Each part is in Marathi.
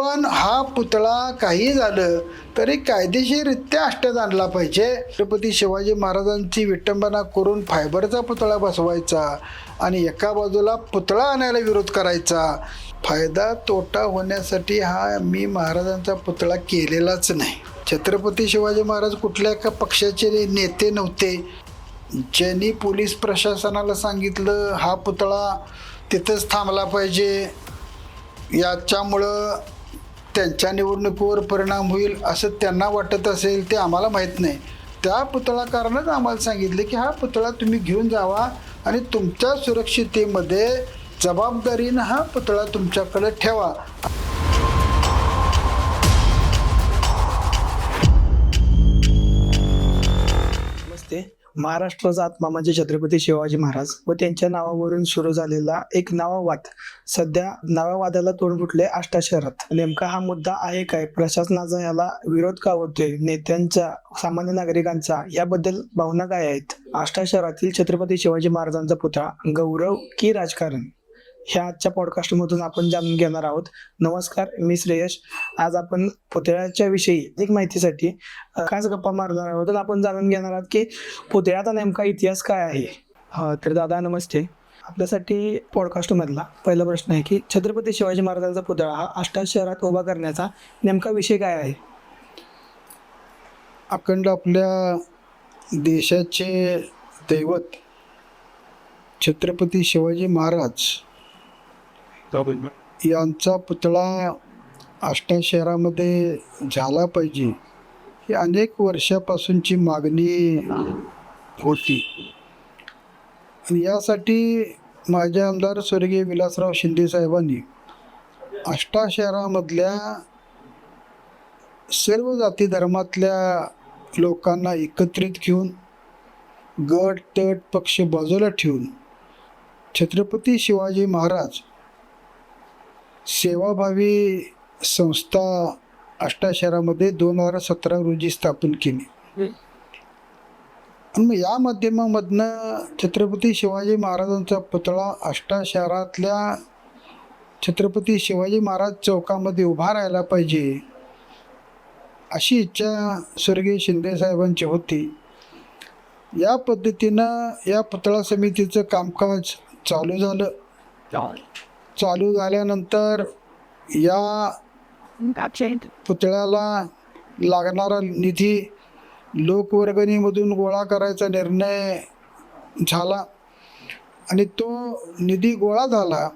पण हा पुतळा काही झालं तरी कायदेशीररित्या अष्ट्यात आणला पाहिजे. छत्रपती शिवाजी महाराजांची विटंबना करून फायबरचा पुतळा बसवायचा आणि एका बाजूला पुतळा आणायला विरोध करायचा. फायदा तोटा होण्यासाठी हा मी महाराजांचा पुतळा केलेलाच नाही. छत्रपती शिवाजी महाराज कुठल्या एका पक्षाचे नेते नव्हते. ज्यांनी पोलीस प्रशासनाला सांगितलं हा पुतळा तिथंच थांबला पाहिजे. याच्यामुळं त्यांच्या निवडणुकीवर परिणाम होईल असं त्यांना वाटत असेल ते आम्हाला माहीत नाही. त्या पुतळाकारानंच आम्हाला सांगितले की हा पुतळा तुम्ही घेऊन जावा आणि तुमच्या सुरक्षितेमध्ये जबाबदारीनं हा पुतळा तुमच्याकडे ठेवा. महाराष्ट्राचा आत्मा म्हणजे छत्रपती शिवाजी महाराज व त्यांच्या नावावरून सुरू झालेला एक नावावाद. सध्या नावावादाला तोंड फुटले आष्टा शहरात. नेमका हा मुद्दा आहे काय? प्रशासनाचा याला विरोध का होतोय? नेत्यांचा सामान्य नागरिकांचा याबद्दल भावना काय आहेत? आष्टा शहरातील छत्रपती शिवाजी महाराजांचा पुतळा गौरव की राजकारण? ह्या आजच्या पॉडकास्टमधून आपण जाणून घेणार आहोत. नमस्कार मी श्रेयश. आज आपण पुतळ्याच्या विषयी अधिक माहितीसाठी खास गप्पा मारणार आहोत. तर आपण जाणून घेणार आहोत की पुतळ्याचा नेमका इतिहास काय आहे? हा, तर दादा नमस्ते. आपल्यासाठी पॉडकास्ट मधला पहिला प्रश्न आहे की छत्रपती शिवाजी महाराजांचा पुतळा हा आष्टा शहरात उभा करण्याचा नेमका विषय काय आहे? अखंड आपल्या देशाचे दैवत छत्रपती शिवाजी महाराज यांचा पुतळा आष्टा शहरामध्ये झाला पाहिजे. ही अनेक वर्षापासूनची मागणी होती. आणि यासाठी माझे आमदार स्वर्गीय विलासराव शिंदे साहेबांनी आष्टा शहरामधल्या सर्व जाती धर्मातल्या लोकांना एकत्रित घेऊन गट तट पक्ष बाजूला ठेवून छत्रपती शिवाजी महाराज सेवाभावी संस्था आष्टा शहरामध्ये दोन हजार सतरा रोजी स्थापन केली. आणि मग या माध्यमामधनं छत्रपती शिवाजी महाराजांचा पुतळा आष्टा शहरातल्या छत्रपती शिवाजी महाराज चौकामध्ये उभा राहायला पाहिजे अशी इच्छा स्वर्गीय शिंदे साहेबांची होती. या पद्धतीनं या पुतळा समितीचं कामकाज चालू झालं. चालू झाल्यानंतर या पुतळ्याला लागणारा निधी लोकवर्गणीमधून गोळा करायचा निर्णय झाला. आणि तो निधी गोळा झाला.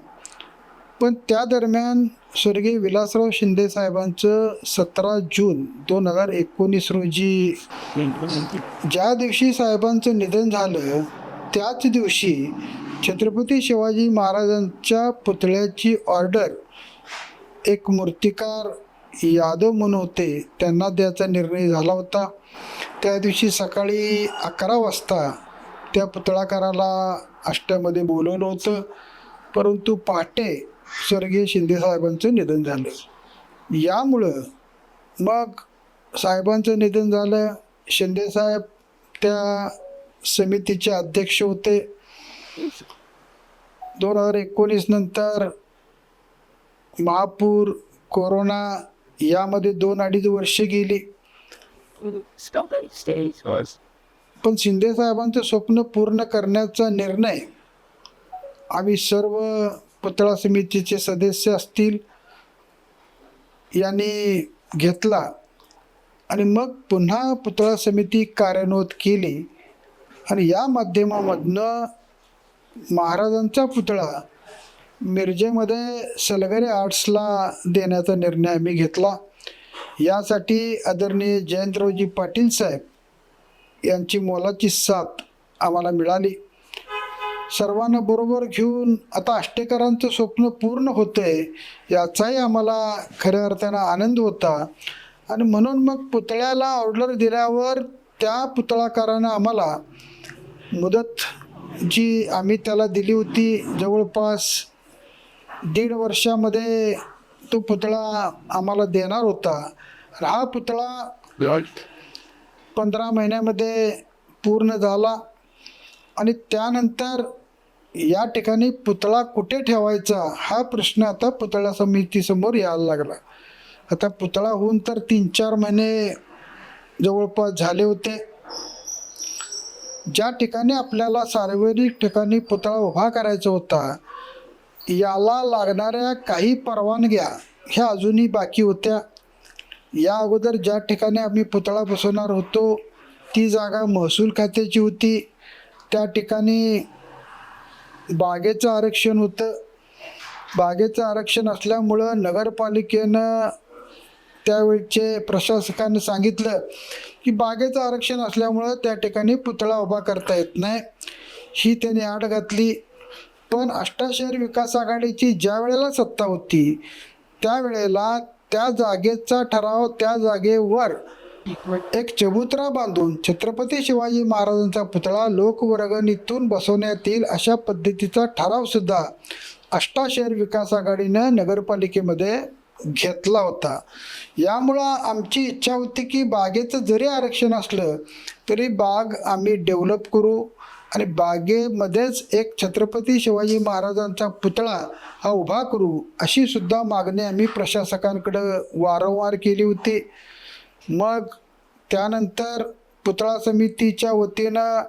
पण त्या दरम्यान स्वर्गीय विलासराव शिंदे साहेबांचं सतरा जून दोन हजार एकोणीस रोजी ज्या दिवशी साहेबांचं निधन झालं त्याच दिवशी छत्रपती शिवाजी महाराजांच्या पुतळ्याची ऑर्डर एक मूर्तिकार यादव म्हणून होते त्यांना द्यायचा निर्णय झाला होता. त्या दिवशी सकाळी अकरा वाजता त्या पुतळाकाराला अष्ट्यामध्ये बोलवलं होतं. परंतु पहाटे स्वर्गीय शिंदेसाहेबांचं निधन झालं. यामुळं मग साहेबांचं निधन झालं. शिंदेसाहेब त्या समितीचे अध्यक्ष होते. दोन हजार एकोणीस नंतर महापूर कोरोना यामध्ये दोन अडीच वर्ष गेली. पण शिंदे साहेबांचं स्वप्न पूर्ण करण्याचा निर्णय आम्ही सर्व पुतळा समितीचे सदस्य असतील यांनी घेतला. आणि मग पुन्हा पुतळा समिती कार्यान्वित केली. आणि या माध्यमामधनं महाराजांचा पुतळा मिरजेमध्ये सलगरे आर्ट्सला देण्याचा निर्णय आम्ही घेतला. यासाठी आदरणीय जयंतरावजी पाटील साहेब यांची मोलाची साथ आम्हाला मिळाली. सर्वांना बरोबर घेऊन आता आष्टेकरांचं स्वप्न पूर्ण होतंय याचाही आम्हाला खऱ्या अर्थानं आनंद होता. आणि म्हणून मग पुतळ्याला ऑर्डर दिल्यावर त्या पुतळाकारानं आम्हाला मुदत जी आम्ही त्याला दिली होती जवळपास दीड वर्षामध्ये तो पुतळा आम्हाला देणार होता. हा पुतळा पंधरा महिन्यामध्ये पूर्ण झाला आणि त्यानंतर या ठिकाणी पुतळा कुठे ठेवायचा हा प्रश्न आता पुतळा समितीसमोर यायला लागला. आता पुतळा होऊन तर तीन चार महिने जवळपास झाले होते. ज्या ठिकाणी आपल्याला सार्वजनिक ठिकाणी पुतळा उभा करायचा होता याला लागणाऱ्या काही परवानग्या ह्या अजूनही बाकी होत्या. या अगोदर ज्या ठिकाणी आम्ही पुतळा बसवणार होतो ती जागा महसूल खात्याची होती. त्या ठिकाणी बागेचं आरक्षण होतं. बागेचं आरक्षण असल्यामुळं नगरपालिकेनं त्यावेळचे प्रशासकाने सांगितलं की बागेचं आरक्षण असल्यामुळं त्या ठिकाणी पुतळा उभा करता येत नाही. ही त्याने आड घातली. पण अष्टाशहर विकास आघाडीची ज्या वेळेला सत्ता होती त्यावेळेला त्या जागेचा ठराव त्या जागेवर एक चबुतरा बांधून छत्रपती शिवाजी महाराजांचा पुतळा लोकवर्गणीतून बसवण्यात येईल अशा पद्धतीचा ठराव सुद्धा अष्टाशहर विकास आघाडीनं नगरपालिकेमध्ये घेतला होता. यामुळं आमची इच्छा होती की बागेचं जरी आरक्षण असलं तरी बाग आम्ही डेव्हलप करू आणि बागेमध्येच एक छत्रपती शिवाजी महाराजांचा पुतळा हा उभा करू अशी सुद्धा मागणी आम्ही प्रशासकांकडं वारंवार केली होती. मग त्यानंतर पुतळा समितीच्या वतीनं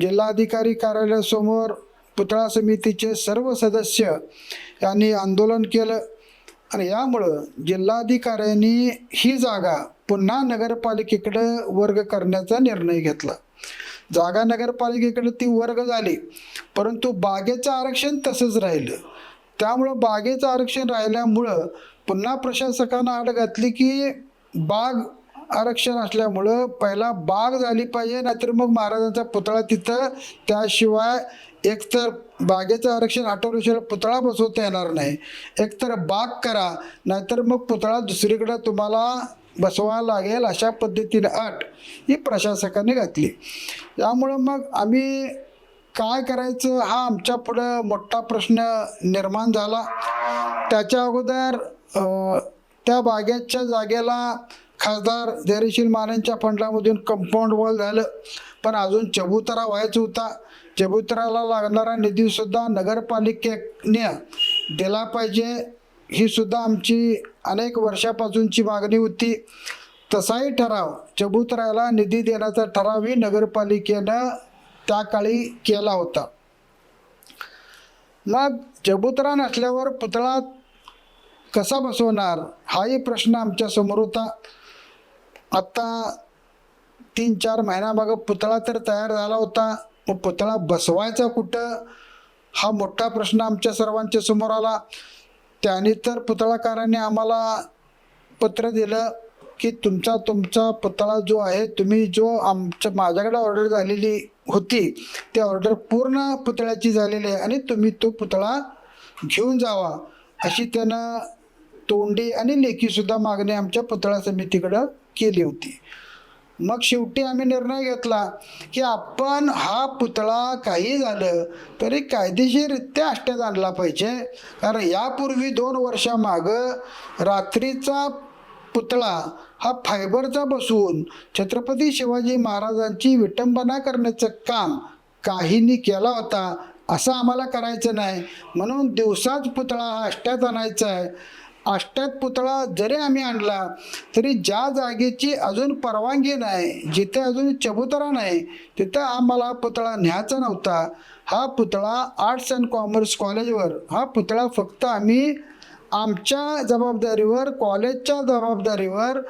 जिल्हाधिकारी कार्यालयासमोर पुतळा समितीचे सर्व सदस्य यांनी आंदोलन केलं. आणि यामुळं जिल्हाधिकाऱ्यांनी ही जागा पुन्हा नगरपालिकेकडं वर्ग करण्याचा निर्णय घेतला. जागा नगरपालिकेकडे ती वर्ग झाली परंतु बागेचं आरक्षण तसंच राहिलं. त्यामुळं बागेचं आरक्षण राहिल्यामुळं पुन्हा प्रशासकानं आड घातली की बाग आरक्षण असल्यामुळं पहिला बाग झाली पाहिजे नाहीतर मग महाराजांचा पुतळा तिथं त्याशिवाय एकतर बागेचं आरक्षण आठवड्याशिवाय पुतळा बसवता येणार नाही. एकतर बाग करा नाहीतर मग पुतळा दुसरीकडं तुम्हाला बसवावा लागेल अशा पद्धतीने अट ही प्रशासकाने घातली. त्यामुळं मग आम्ही काय करायचं हा आमच्या पुढं मोठा प्रश्न निर्माण झाला. त्याच्या अगोदर त्या बागेच्या जागेला खासदार धैर्यशील मानेंच्या फंडामधून कंपाऊंड वॉल झालं. पण अजून चबुतरा व्हायचा होता. चबुतराला लागणारा निधीसुद्धा नगरपालिकेने दिला पाहिजे. ही सुद्धा आमची अनेक वर्षापासूनची मागणी होती. तसाही ठराव चबुतराला निधी देण्याचा ठरावही नगरपालिकेनं त्या काळी केला होता. मग चबुतरा नसल्यावर पुतळा कसा बसवणार? हाही प्रश्न आमच्यासमोर होता. आत्ता तीन चार महिन्यामागं पुतळा तर तयार झाला होता. मग पुतळा बसवायचा कुठं? हा मोठा प्रश्न आमच्या सर्वांच्या समोर आला. त्याने तर पुतळाकारांनी आम्हाला पत्र दिलं की तुमचा तुमचा पुतळा जो आहे तुम्ही जो आमच्या माझ्याकडे ऑर्डर झालेली होती ती ऑर्डर पूर्ण पुतळ्याची झालेली आहे आणि तुम्ही तो पुतळा घेऊन जावा अशी त्यानं तोंडी आणि लेखीसुद्धा मागणी आमच्या पुतळा समितीकडं केली होती. मग शेवटी आम्ही निर्णय घेतला की आपण हा पुतळा काही झालं तरी कायदेशीररित्या अष्ट्यात आणला पाहिजे. कारण यापूर्वी दोन वर्षामागं रात्रीचा पुतळा हा फायबरचा बसवून छत्रपती शिवाजी महाराजांची विटंबना करण्याचं काम काहींनी केला होता असं आम्हाला करायचं नाही. म्हणून दिवसाच पुतळा हा अष्ट्यात आणायचा आहे. अष्ट्यात पुतळा जरी आम्ही आणला तरी ज्या जागेची अजून परवानगी नाही जिथे अजून चबुतरा नाही तिथं आम्हाला पुतळा न्यायचा नव्हता. हा पुतळा आर्ट्स अँड कॉमर्स कॉलेजवर हा पुतळा फक्त आम्ही आमच्या जबाबदारीवर कॉलेजच्या जबाबदारीवर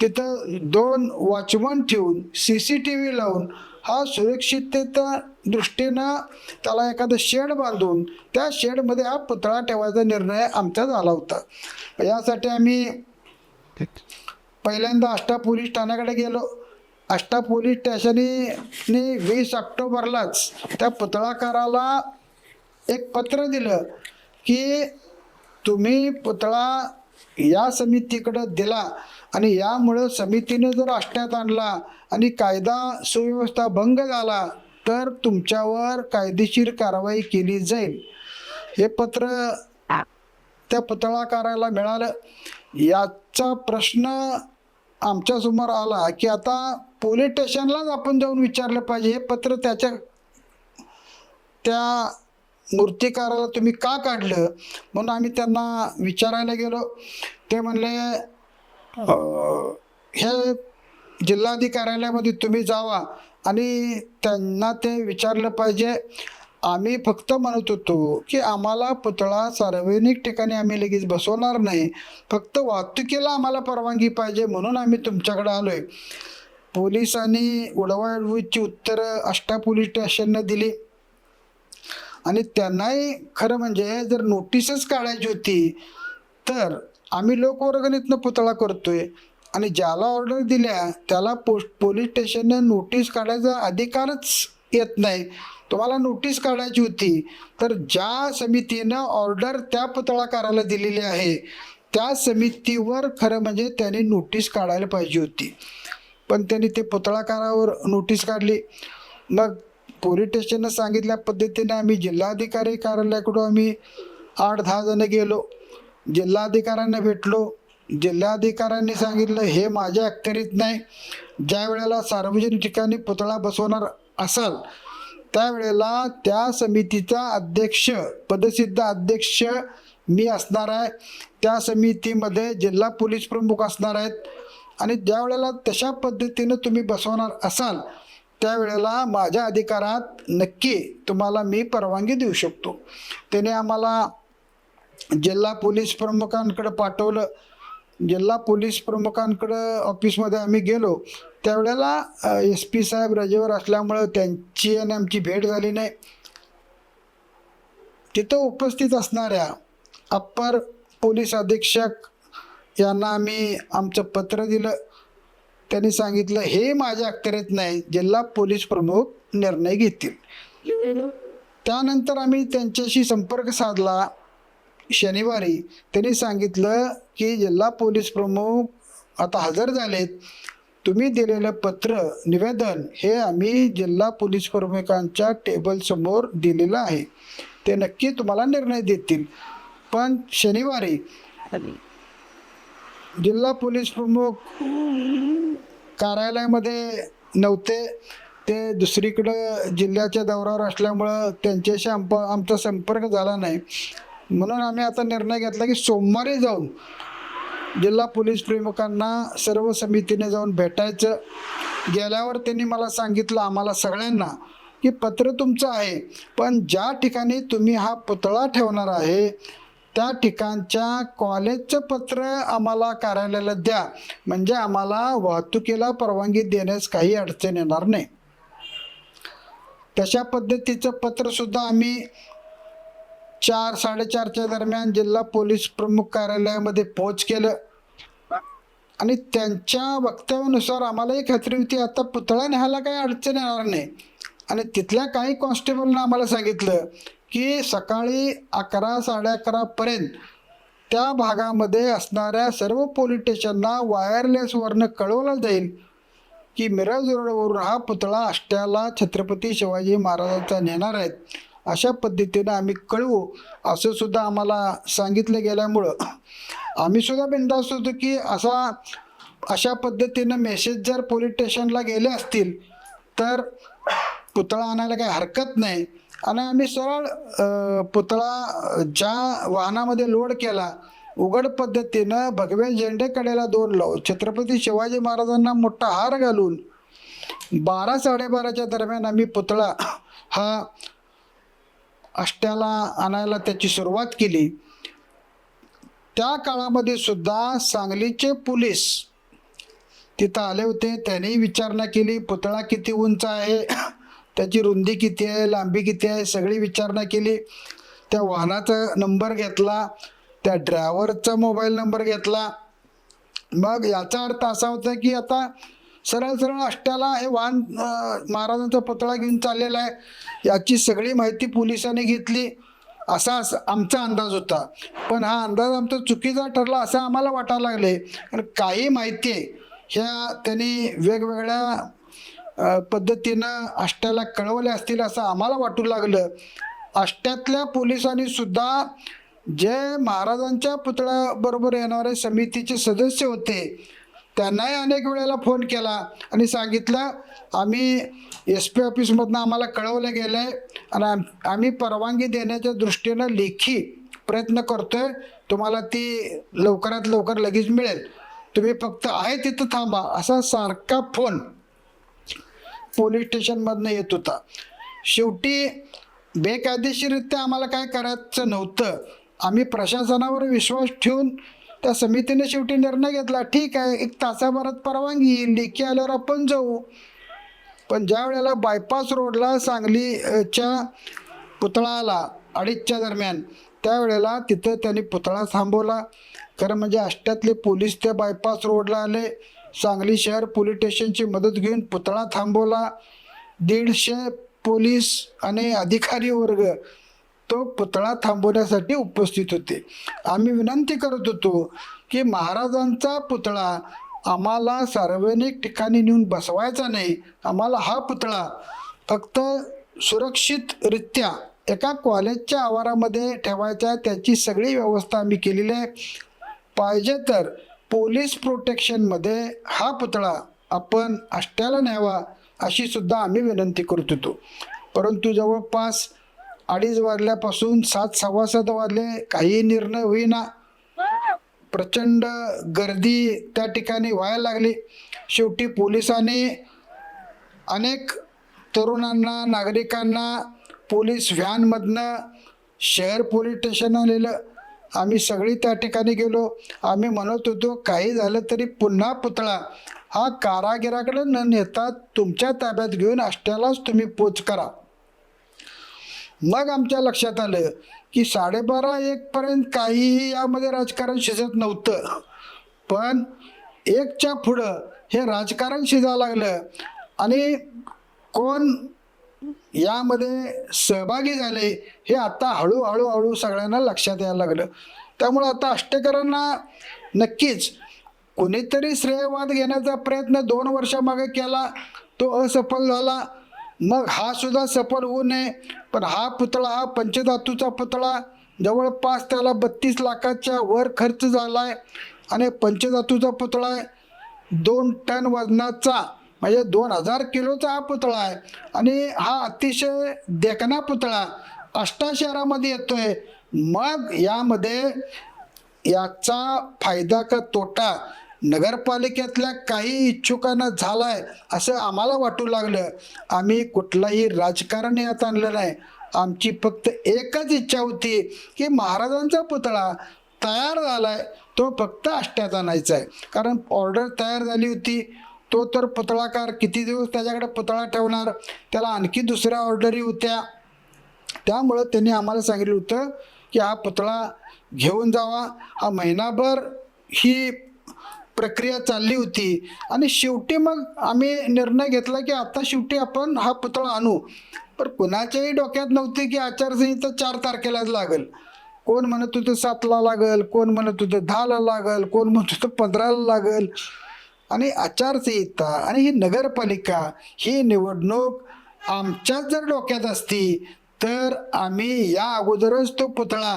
तिथं दोन वॉचमन ठेवून सी सी टी व्ही लावून हा सुरक्षिततेच्या दृष्टीनं त्याला एखादं शेड बांधून त्या शेडमध्ये हा पुतळा ठेवायचा निर्णय आमचा झाला होता. यासाठी आम्ही पहिल्यांदा आष्टा पोलीस ठाण्याकडे गेलो. आष्टा पोलीस स्टेशनने वीस ऑक्टोबरलाच त्या पुतळाकाराला एक पत्र दिलं की तुम्ही पुतळा या समितीकडं दिला आणि यामुळं समितीने जर आष्ट्यात आणला आणि कायदा सुव्यवस्था भंग झाला तर तुमच्यावर कायदेशीर कारवाई केली जाईल. हे पत्र त्या पुतळाकाराला मिळालं. याचा प्रश्न आमच्यासमोर आला की आता पोलीस स्टेशनलाच आपण जाऊन विचारलं पाहिजे. हे पत्र त्याच्या त्या मूर्तिकाराला तुम्ही का काढलं? म्हणून आम्ही त्यांना विचारायला गेलो. ते म्हणले हे जिल्हाधिकाऱ्यालयामध्ये तुम्ही जावा आणि त्यांना ते विचारलं पाहिजे. आम्ही फक्त म्हणत होतो की आम्हाला पुतळा सार्वजनिक ठिकाणी आम्ही लगेच बसवणार नाही. फक्त वाहतुकीला आम्हाला परवानगी पाहिजे म्हणून आम्ही तुमच्याकडे आलोय. पोलिसांनी उडवाडवीची उत्तरं अष्टा पोलीस स्टेशननं दिली. आणि त्यांनाही खरं म्हणजे जर नोटीसच काढायची होती तर आम्ही लोकवर्गणीतनं पुतळा करतोय. आणि ज्याला ऑर्डर दिल्या त्याला पोस्ट पोलीस स्टेशननं नोटीस काढायचा अधिकारच येत नाही. तुम्हाला नोटीस काढायची होती तर ज्या समितीनं ऑर्डर त्या पुतळाकाराला दिलेली आहे त्या समितीवर खरं म्हणजे त्याने नोटीस काढायला पाहिजे होती. पण त्यांनी ते पुतळाकारावर नोटीस काढली. मग पोलीस स्टेशननं सांगितल्या पद्धतीने आम्ही जिल्हाधिकारी कार्यालयाकडून आम्ही आठ दहा जण गेलो. जिल्हाधिकाऱ्यांना भेटलो. जिल्हाधिकाऱ्यांनी सांगितलं हे माझ्या अखत्यारीत नाही. ज्या वेळेला सार्वजनिक ठिकाणी पुतळा बसवणार असाल त्यावेळेला त्या समितीचा अध्यक्ष पदसिद्ध अध्यक्ष मी असणार आहे. त्या समितीमध्ये जिल्हा पोलीस प्रमुख असणार आहेत. आणि ज्या वेळेला तशा पद्धतीनं तुम्ही बसवणार असाल त्यावेळेला माझ्या अधिकारात नक्की तुम्हाला मी परवानगी देऊ शकतो. त्याने आम्हाला जिल्हा पोलीस प्रमुखांकडे पाठवलं. जिल्हा पोलीस प्रमुखांकडं ऑफिसमध्ये आम्ही गेलो. त्यावेळेला एस पी साहेब रजेवर असल्यामुळं त्यांची आणि आमची भेट झाली नाही. तिथं उपस्थित असणाऱ्या अप्पर पोलीस अधीक्षक यांना आम्ही आमचं पत्र दिलं. त्यांनी सांगितलं हे माझ्या अखत्यारीत नाही जिल्हा पोलीस प्रमुख निर्णय घेतील. त्यानंतर आम्ही त्यांच्याशी संपर्क साधला. शनिवारी त्यांनी सांगितलं की जिल्हा पोलीस प्रमुख आता हजर झालेत. तुम्ही दिलेलं पत्र निवेदन हे आम्ही जिल्हा पोलीस प्रमुखांच्या टेबलसमोर दिलेलं आहे. ते नक्की तुम्हाला निर्णय देतील. पण शनिवारी जिल्हा पोलीस प्रमुख कार्यालयामध्ये नव्हते. ते दुसरीकडं जिल्ह्याच्या दौऱ्यावर असल्यामुळं त्यांच्याशी आम आमचा संपर्क झाला नाही. म्हणून आम्ही आता निर्णय घेतला की सोमवारी जाऊन जिल्हा पोलीस प्रमुखांना सर्व समितीने जाऊन भेटायचं. गेल्यावर त्यांनी मला सांगितलं आम्हाला सगळ्यांना की पत्र तुमचं आहे पण ज्या ठिकाणी तुम्ही हा पुतळा ठेवणार आहे त्या ठिकाणच्या कॉलेजचं पत्र आम्हाला कार्यालयाला द्या. म्हणजे आम्हाला वाहतुकीला परवानगी देण्यास काही अडचण येणार नाही. तशा पद्धतीचं पत्रसुद्धा आम्ही चार साडेचारच्या दरम्यान जिल्हा पोलीस प्रमुख कार्यालयामध्ये पोच केलं. आणि त्यांच्या वक्तव्यानुसार आम्हालाही खात्री होती आता पुतळा न्यायला काही अडचण येणार नाही. आणि तिथल्या काही कॉन्स्टेबलनं आम्हाला सांगितलं की सकाळी अकरा साडे अकरापर्यंत त्या भागामध्ये असणाऱ्या सर्व पोलीस स्टेशनला वायरलेसवरनं कळवलं जाईल की मिरज रोडवरून हा पुतळा आष्ट्याला छत्रपती शिवाजी महाराजांचा नेणार आहेत अशा पद्धतीनं आम्ही कळवू असं सुद्धा आम्हाला सांगितलं गेल्यामुळं. आम्ही सुद्धा बिंदास होतो की असा अशा पद्धतीनं मेसेज जर पोलीस स्टेशनला गेले असतील तर पुतळा आणायला काही हरकत नाही. आणि आम्ही सरळ पुतळा ज्या वाहनामध्ये लोड केला उघड पद्धतीनं भगवे झेंडे कडेला दोन छत्रपती शिवाजी महाराजांना मोठा हार घालून बारा साडेबाराच्या दरम्यान आम्ही पुतळा हा अष्ट्याला आणायला त्याची सुरुवात केली. त्या काळामध्ये सुद्धा सांगलीचे पोलीस तिथं आले होते त्यांनी विचारणा केली पुतळा किती उंच आहे त्याची रुंदी किती आहे लांबी किती आहे सगळी विचारणा केली. त्या वाहनाचा नंबर घेतला त्या ड्रायव्हरचा मोबाईल नंबर घेतला. मग याचा अर्थ असा होता की आता सरळ सरळ अष्ट्याला हे वाहन महाराजांचा पुतळा घेऊन चाललेला आहे. याची सगळी माहिती पोलिसांनी घेतली. असा आमचा अंदाज होता. पण हा अंदाज आमचा चुकीचा ठरला असं आम्हाला वाटायला लागले. कारण काही माहिती ह्या त्यांनी वेगवेगळ्या पद्धतीनं अष्ट्याला कळवल्या असतील असं आम्हाला वाटू लागलं. अष्ट्यातल्या पोलिसांनी सुद्धा जे महाराजांच्या पुतळ्याबरोबर येणारे समितीचे सदस्य होते त्यांनाही अनेक वेळेला फोन केला आणि सांगितलं आम्ही एस पी ऑफिसमधनं आम्हाला कळवलं गेलं आहे आणि आम्ही परवानगी देण्याच्या दृष्टीनं लेखी प्रयत्न करतोय. तुम्हाला ती लवकरात लवकर लगेच मिळेल. तुम्ही फक्त आहे तिथं थांबा. असा सारखा फोन पोलीस स्टेशनमधनं येत होता. शेवटी बेकायदेशीररित्या आम्हाला काय करायचं नव्हतं. आम्ही प्रशासनावर विश्वास ठेवून त्या समितीने शेवटी निर्णय घेतला. ठीक आहे एक तासाभरात परवानगी येईल. लेखी आल्यावर आपण जाऊ. पण ज्या वेळेला बायपास रोडला सांगलीच्या पुतळा आला अडीचच्या दरम्यान त्यावेळेला तिथं त्यांनी पुतळा थांबवला. खरं म्हणजे अष्ट्यातले पोलीस त्या बायपास रोडला आले. सांगली शहर पोलीस स्टेशनची मदत घेऊन पुतळा थांबवला. दीडशे पोलीस आणि अधिकारी वर्ग तो पुतळा थांबवण्यासाठी उपस्थित होते. आम्ही विनंती करत होतो की महाराजांचा पुतळा आम्हाला सार्वजनिक ठिकाणी नेऊन बसवायचा नाही. आम्हाला हा पुतळा फक्त सुरक्षितरित्या एका कॉलेजच्या आवारामध्ये ठेवायचा आहे. त्याची सगळी व्यवस्था आम्ही केलेली आहे. पाहिजे तर पोलीस प्रोटेक्शनमध्ये हा पुतळा आपण अष्ट्याला न्यावा अशी सुद्धा आम्ही विनंती करत होतो. परंतु जवळपास अडीच वाजल्यापासून सात सव्वा सात वाजले काही निर्णय होईना. प्रचंड गर्दी त्या ठिकाणी व्हायला लागली. शेवटी पोलिसांनी अनेक तरुणांना नागरिकांना पोलीस व्हॅनमधनं शहर पोलीस स्टेशन आलेलं आम्ही सगळी त्या ठिकाणी गेलो. आम्ही म्हणत होतो काही झालं तरी पुन्हा पुतळा. हा कारागिराकडे न नेता तुमच्या ताब्यात घेऊन अष्ट्यालाच तुम्ही पोच करा. मग आमच्या लक्षात आलं की साडेबारा एकपर्यंत काहीही यामध्ये राजकारण शिजत नव्हतं. पण एकच्या पुढं हे राजकारण शिजायला लागलं. आणि कोण यामध्ये सहभागी झाले हे आता हळूहळू हळू सगळ्यांना लक्षात यायला लागलं. त्यामुळं आता अष्टेकरांना नक्कीच कोणीतरी श्रेयवाद घेण्याचा प्रयत्न दोन वर्षामागे केला तो असफल झाला. मग हा सुद्धा सफल होऊ नये पण हा पुतळा हा पंचधातूचा पुतळा जवळपास त्याला बत्तीस लाखाच्या वर खर्च झाला आहे आणि पंचधातूचा पुतळा आहे. दोन टन वजनाचा. म्हणजे दोन हजार किलोचा हा पुतळा आहे. आणि हा अतिशय देखणा पुतळा अष्टा शहरामध्ये येतोय. मग यामध्ये याचा फायदा का तोटा नगरपालिकेतल्या काही इच्छुकांना झालाय असं आम्हाला वाटू लागलं. आम्ही कुठलाही राजकारण यात आणलं नाही. आमची फक्त एकच इच्छा होती की महाराजांचा पुतळा तयार झालाय. तो फक्त अष्ट्यात आणायचा आहे कारण ऑर्डर तयार झाली होती. तो तर पुतळाकार किती दिवस त्याच्याकडे पुतळा ठेवणार? त्याला आणखी दुसऱ्या ऑर्डरी होत्या. त्यामुळं त्यांनी आम्हाला सांगितलं होतं की हा पुतळा घेऊन जावा. हा महिनाभर ही प्रक्रिया चालली होती. आणि शेवटी मग आम्ही निर्णय घेतला की आता शेवटी आपण हा पुतळा आणू. पण कुणाच्याही डोक्यात नव्हते की आचारसंहिता चार तारखेलाच लागेल. कोण म्हणत होतं सातला लागल कोण म्हणत होतं दहाला लागल कोण म्हणत होतं पंधराला लागल. आणि आचारसंहिता आणि ही नगरपालिका ही निवडणूक आमच्याच जर डोक्यात असती तर आम्ही या अगोदरच तो पुतळा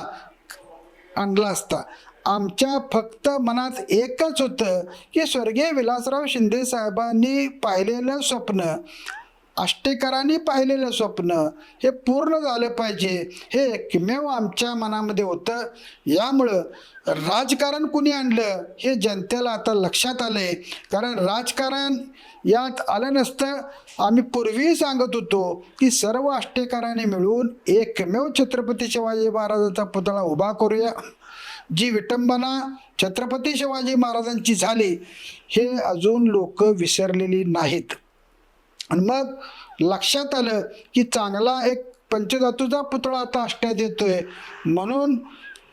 आणला असता. आमच्या फक्त मनात एकच होतं की स्वर्गीय विलासराव शिंदे साहेबांनी पाहिलेलं स्वप्न आष्टेकरांनी पाहिलेलं स्वप्न हे पूर्ण झालं पाहिजे. हे एकमेव आमच्या मनामध्ये होतं. यामुळं राजकारण कुणी आणलं हे जनतेला आता लक्षात आलंय. कारण राजकारण यात आलं नसतं. आम्ही पूर्वी सांगत होतो की सर्व आष्टेकरांनी मिळून एकमेव छत्रपती शिवाजी महाराजांचा पुतळा उभा करूया. जी विटंबना छत्रपती शिवाजी महाराजांची झाली हे अजून लोक विसरलेली नाहीत. आणि मग लक्षात आलं की चांगला एक पंचधातूचा पुतळा आता अष्ट्यात येतोय. म्हणून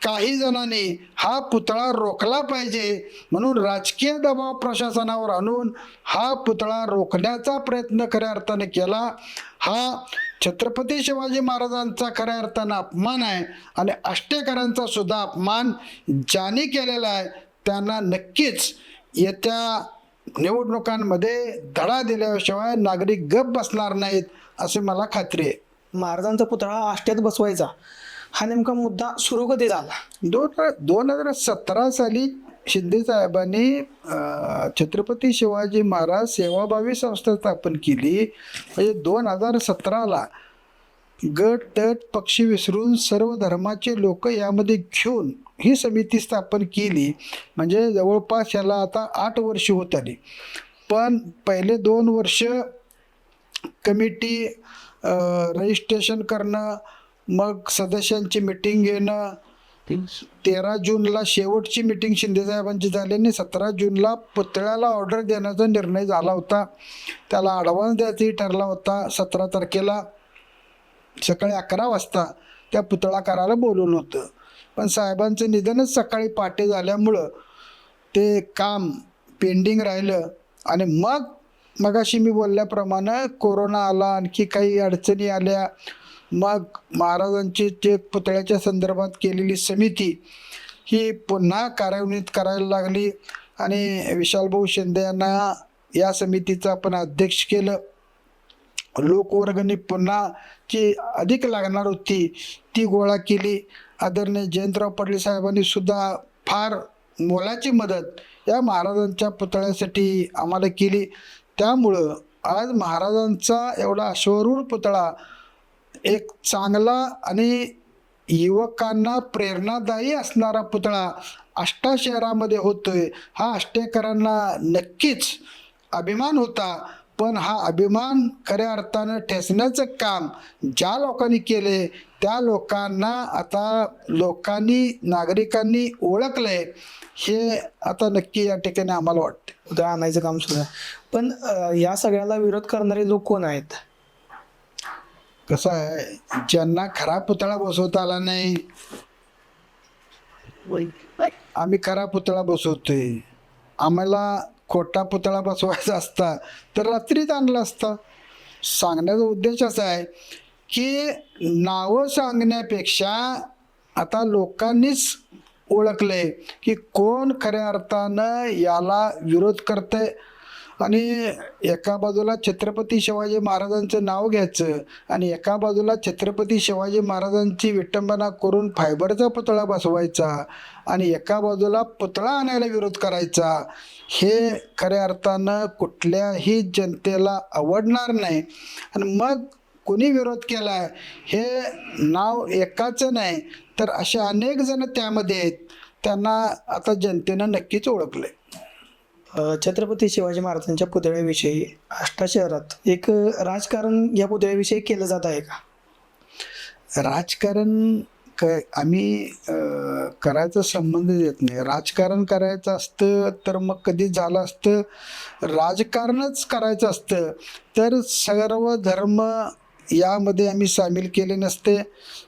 काही जणांनी हा पुतळा रोखला पाहिजे. म्हणून राजकीय दबाव प्रशासनावर आणून हा पुतळा रोखण्याचा प्रयत्न खऱ्या अर्थाने केला. हा छत्रपती शिवाजी महाराजांचा खऱ्या अर्थानं अपमान आहे आणि अष्टेकरांचा सुद्धा अपमान ज्यांनी केलेला आहे त्यांना नक्कीच येत्या निवडणुकांमध्ये धडा दिल्याशिवाय नागरिक गप बसणार नाहीत असे मला खात्री आहे. महाराजांचा पुतळा आष्ट्यात बसवायचा. हा नेमका मुद्दा सुरू कधी झाला. दोन दोन हजार सतरा साली शिंदे साहेबांनी छत्रपती शिवाजी महाराज सेवाभावी संस्था स्थापन केली. म्हणजे दोन हजार सतराला गट तट पक्षी विसरून सर्व धर्माचे लोक यामध्ये घेऊन ही समिती स्थापन केली. म्हणजे जवळपास याला आता आठ वर्ष होत आली. पण पहिले दोन वर्ष कमिटी रजिस्ट्रेशन करणं मग सदस्यांची मिटिंग घेणं तेरा जूनला शेवटची मिटिंग शिंदेसाहेबांची झाली आणि सतरा जूनला पुतळ्याला ऑर्डर देण्याचा निर्णय झाला होता. त्याला ॲडव्हान्स द्यायचाही ठरला होता सतरा तारखेला. सकाळी अकरा वाजता त्या पुतळाकाराला बोलवलं होतं. पण साहेबांचं निधनच सकाळी पाटे झाल्यामुळं ते काम पेंडिंग राहिलं आणि मग मगाशी मी बोलल्याप्रमाणे कोरोना आला आणखी काही अडचणी आल्या. मग महाराजांची जे पुतळ्याच्या संदर्भात केलेली समिती ही पुन्हा कार्यान्वित करायला लागली आणि विशालभाऊ शिंदे यांना या समितीचं आपण अध्यक्ष केलं. लोकवर्गणी पुन्हा जी अधिक लागणार होती ती गोळा केली. आदरणीय जयंतराव पाटील साहेबांनी सुद्धा फार मोलाची मदत या महाराजांच्या पुतळ्यासाठी आम्हाला केली. त्यामुळं आज महाराजांचा एवढा अश्वरूढ पुतळा एक चांगला आणि युवकांना प्रेरणादायी असणारा पुतळा आष्टा शहरामध्ये होतोय. हा आष्टेकरांना नक्कीच अभिमान होता. पण हा अभिमान खऱ्या अर्थानं ठेचण्याचं काम ज्या लोकांनी केले त्या लोकांना आता लोकांनी नागरिकांनी ओळखलंय हे आता नक्की या ठिकाणी आम्हाला वाटते पुतळा आणायचं काम आहे. पण या सगळ्याला विरोध करणारे लोक कोण आहेत? कसं आहे ज्यांना खरा पुतळा बसवता आला नाही आम्ही खरा पुतळा बसवतोय. आम्हाला खोटा पुतळा बसवायचा असता तर रात्रीच आणला असता. सांगण्याचा उद्देश असा आहे की नावं सांगण्यापेक्षा आता लोकांनीच ओळखलंय की कोण खऱ्या अर्थानं याला विरोध करतंय. आणि एका बाजूला छत्रपती शिवाजी महाराजांचं नाव घ्यायचं आणि एका बाजूला छत्रपती शिवाजी महाराजांची विटंबना करून फायबरचा पुतळा बसवायचा आणि एका बाजूला पुतळा आणायला विरोध करायचा हे खऱ्या अर्थानं कुठल्याही जनतेला आवडणार नाही. आणि मग कोणी विरोध केला हे नाव एकाचं नाही तर असे अनेक जण त्यामध्ये आहेत. त्यांना आता जनतेनं नक्कीच ओळखलं आहे छत्रपती शिवाजी महाराजांच्या पुतळ्याविषयी आष्टा शहरात एक राजकारण या पुतळ्याविषयी केलं जात आहे का? राजकारण क आम्ही करायचा संबंध देत नाही. राजकारण करायचं असतं तर मग कधी झालं असतं? राजकारणच करायचं असतं. तर सर्व धर्म यामध्ये आम्ही सामील केले नसते.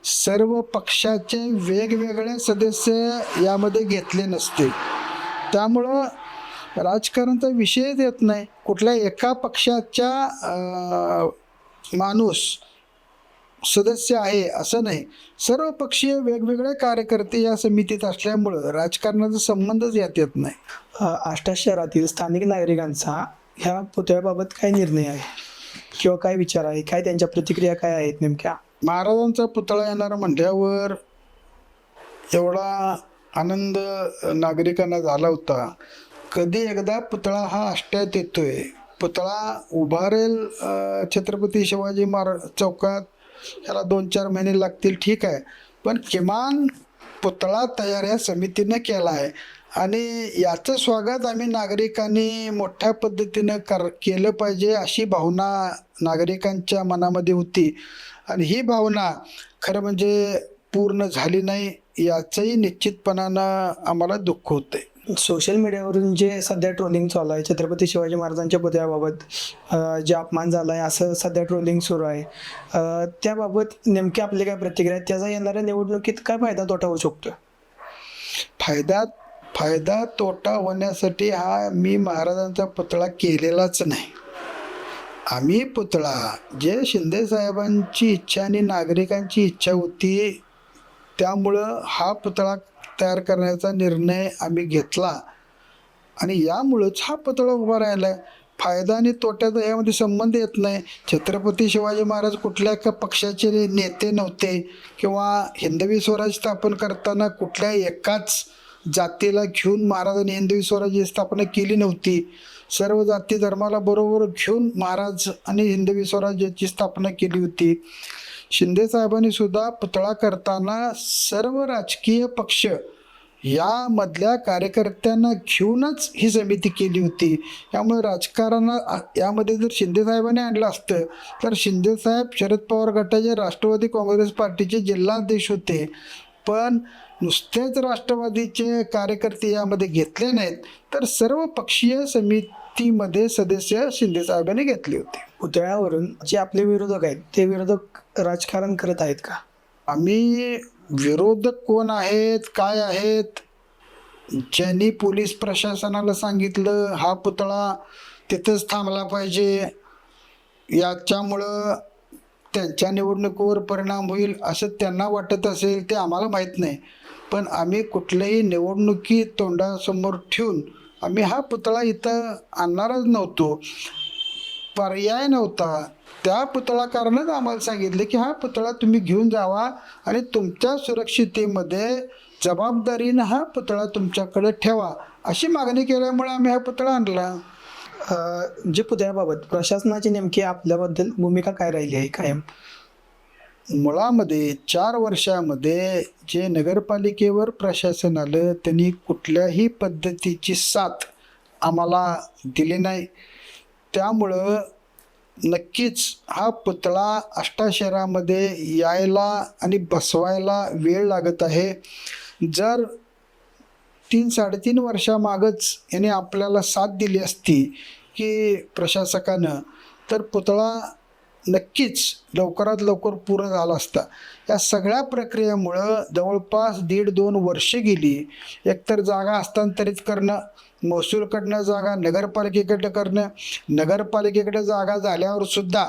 सर्व पक्षाचे वेगवेगळे सदस्य यामध्ये घेतले नसते. त्यामुळं राजकारणाचा विषयच येत नाही. कुठल्या एका पक्षाच्या माणूस सदस्य आहे असं नाही. सर्व पक्षीय वेगवेगळे कार्यकर्ते या समितीत असल्यामुळं राजकारणाचा संबंधच यात येत नाही. आष्टा शहरातील स्थानिक नागरिकांचा ह्या पुतळ्याबाबत काय निर्णय आहे? किंवा काय विचार आहे? काय त्यांच्या प्रतिक्रिया काय आहेत नेमक्या? महाराजांचा पुतळा येणार म्हटल्यावर एवढा आनंद नागरिकांना झाला होता. कधी एकदा पुतळा हा आष्ट्यात येतोय. पुतळा उभारेल छत्रपती शिवाजी महाराज चौकात याला दोन चार महिने लागतील ठीक आहे. पण किमान पुतळा तयार या समितीनं केला आहे. आणि याचं स्वागत आम्ही नागरिकांनी मोठ्या पद्धतीनं कर केलं पाहिजे अशी भावना नागरिकांच्या मनामध्ये होती. आणि ही भावना खरं म्हणजे पूर्ण झाली नाही याचंही निश्चितपणानं आम्हाला दुःख होतंय. सोशल मीडियावरून जे सध्या ट्रोलिंग चालू आहे छत्रपती शिवाजी महाराजांच्या पुतळ्याबाबत जे अपमान झाला आहे असं सध्या ट्रोलिंग सुरू आहे. त्याबाबत नेमकी आपली काय प्रतिक्रिया आहे? त्याचा येणाऱ्या निवडणुकीत काय फायदा तोटा होऊ शकतो? फायदा फायदा तोटा होण्यासाठी हा मी महाराजांचा पुतळा केलेलाच नाही. आम्ही पुतळा जे शिंदे साहेबांची इच्छा आणि नागरिकांची इच्छा होती त्यामुळं हा पुतळा तयार करण्याचा निर्णय आम्ही घेतला. आणि यामुळंच हा पुतळा उभा राहिला आहे फायदा आणि तोट्याचा यामध्ये संबंध येत नाही. छत्रपती शिवाजी महाराज कुठल्या एका पक्षाचे नेते नव्हते किंवा हिंदवी स्वराज स्थापन करताना कुठल्या एकाच जातीला घेऊन महाराजांनी हिंदवी स्वराज्य स्थापना केली नव्हती. सर्व जाती धर्माला बरोबर घेऊन महाराज आणि हिंदवी स्वराज्याची स्थापना केली होती. शिंदे साहेबांनी सुद्धा पुतळा करताना सर्व राजकीय पक्ष यामधल्या कार्यकर्त्यांना घेऊनच ही समिती केली होती. त्यामुळे राजकारण यामध्ये जर शिंदे साहेबांनी आणलं असतं तर शिंदे साहेब शरद पवार गटाचे राष्ट्रवादी काँग्रेस पार्टीचे जिल्हाध्यक्ष होते. पण नुसतेच राष्ट्रवादीचे कार्यकर्ते यामध्ये घेतले नाहीत. तर सर्व पक्षीय समितीमध्ये सदस्य शिंदे साहेबांनी घेतले होते. पुतळ्यावरून जे आपले विरोधक आहेत ते विरोधक राजकारण करत आहेत का? आम्ही विरोधक कोण आहेत काय आहेत? ज्यांनी पोलीस प्रशासनाला सांगितलं हा पुतळा तिथंच थांबला पाहिजे. याच्यामुळं त्यांच्या निवडणुकीवर परिणाम होईल असं त्यांना वाटत असेल ते आम्हाला माहीत नाही. पण आम्ही कुठल्याही निवडणुकी तोंडासमोर ठेवून आम्ही हा पुतळा इथं आणणारच नव्हतो. पर्याय नव्हता. त्या पुतळाकारानंच आम्हाला सांगितलं की हा पुतळा तुम्ही घेऊन जावा आणि तुमच्या सुरक्षितेमध्ये जबाबदारीनं हा पुतळा तुमच्याकडे ठेवा. अशी मागणी केल्यामुळे आम्ही हा पुतळा आणला. जे पुतळ्याबाबत प्रशासनाची नेमकी आपल्याबद्दल भूमिका काय राहिली आहे कायम? मुळामध्ये चार वर्षामध्ये जे नगरपालिकेवर प्रशासन आलं त्यांनी कुठल्याही पद्धतीची साथ आम्हाला दिली नाही. त्यामुळं नक्कीच हा पुतळा आष्टा शहरामध्ये यायला आणि बसवायला वेळ लागत आहे. जर तीन साडेतीन वर्षामागच याने आपल्याला साथ दिली असती की प्रशासकानं तर पुतळा नक्कीच लवकरात लवकर पूर्ण झाला असता. या सगळ्या प्रक्रियेमुळं जवळपास दीड दोन वर्षे गेली. एकतर जागा हस्तांतरित करणं महसूलकडनं जागा नगरपालिकेकडं करणं नगरपालिकेकडे जागा झाल्यावर सुद्धा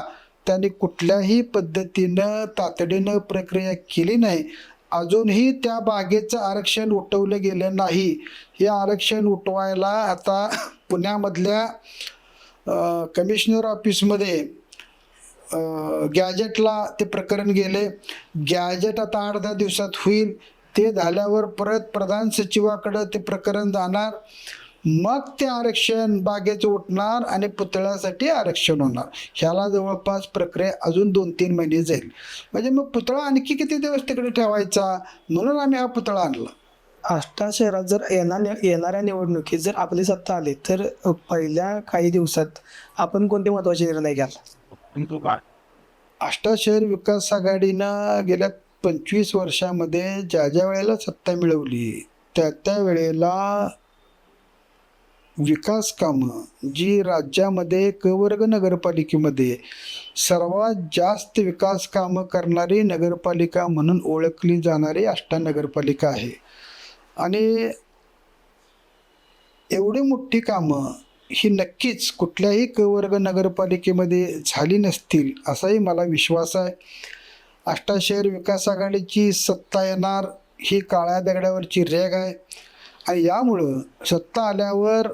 त्यांनी कुठल्याही पद्धतीनं तातडीनं प्रक्रिया केली नाही. अजूनही त्या बागेचं आरक्षण उठवलं गेलं नाही. हे आरक्षण उठवायला आता पुण्यामधल्या कमिशनर ऑफिसमध्ये गॅजेटला ते प्रकरण गेले. गॅजेट आता आठ दहा दिवसात होईल. ते झाल्यावर परत प्रधान सचिवाकडं ते प्रकरण जाणार. मग ते आरक्षण बागेचं उठणार आणि पुतळ्यासाठी आरक्षण होणार. ह्याला जवळपास प्रक्रिया अजून दोन तीन महिने जाईल. म्हणजे मग पुतळा आणखी किती दिवस तिकडे ठेवायचा? म्हणून आम्ही हा पुतळा आणला. आष्टा शहरात जर येणार येणाऱ्या निवडणुकीत जर आपली सत्ता आली तर पहिल्या काही दिवसात आपण कोणते महत्त्वाचे निर्णय घ्याल? आष्टा शहर विकास आघाडीनं गेल्या पंचवीस वर्षामध्ये ज्या ज्या वेळेला सत्ता मिळवली त्या त्या वेळेला विकास कामं जी राज्यामध्ये कवर्ग नगरपालिकेमध्ये सर्वात जास्त विकास कामं करणारी नगरपालिका म्हणून ओळखली जाणारी आष्टा नगरपालिका आहे. आणि एवढी मोठी कामं ही नक्कीच कुठल्याही कवर्ग नगरपालिकेमध्ये झाली नसतील असाही मला विश्वास आहे. अष्टाशहर विकास आघाडीची सत्ता येणार ही काळ्या दगडावरची रेग आहे. आणि यामुळं सत्ता आल्यावर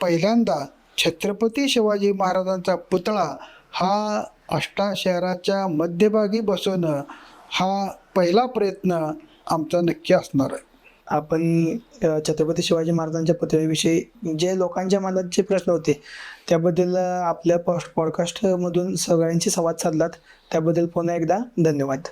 पहिल्यांदा छत्रपती शिवाजी महाराजांचा पुतळा हा अष्टा शहराच्या मध्यभागी बसवणं हा पहिला प्रयत्न आमचा नक्की असणार आहे. आपण छत्रपती शिवाजी महाराजांच्या पुतळ्याविषयी जे लोकांच्या मनात जे प्रश्न होते त्याबद्दल आपल्या पॉ पॉडकास्टमधून सगळ्यांशी संवाद साधलात. त्याबद्दल पुन्हा एकदा धन्यवाद.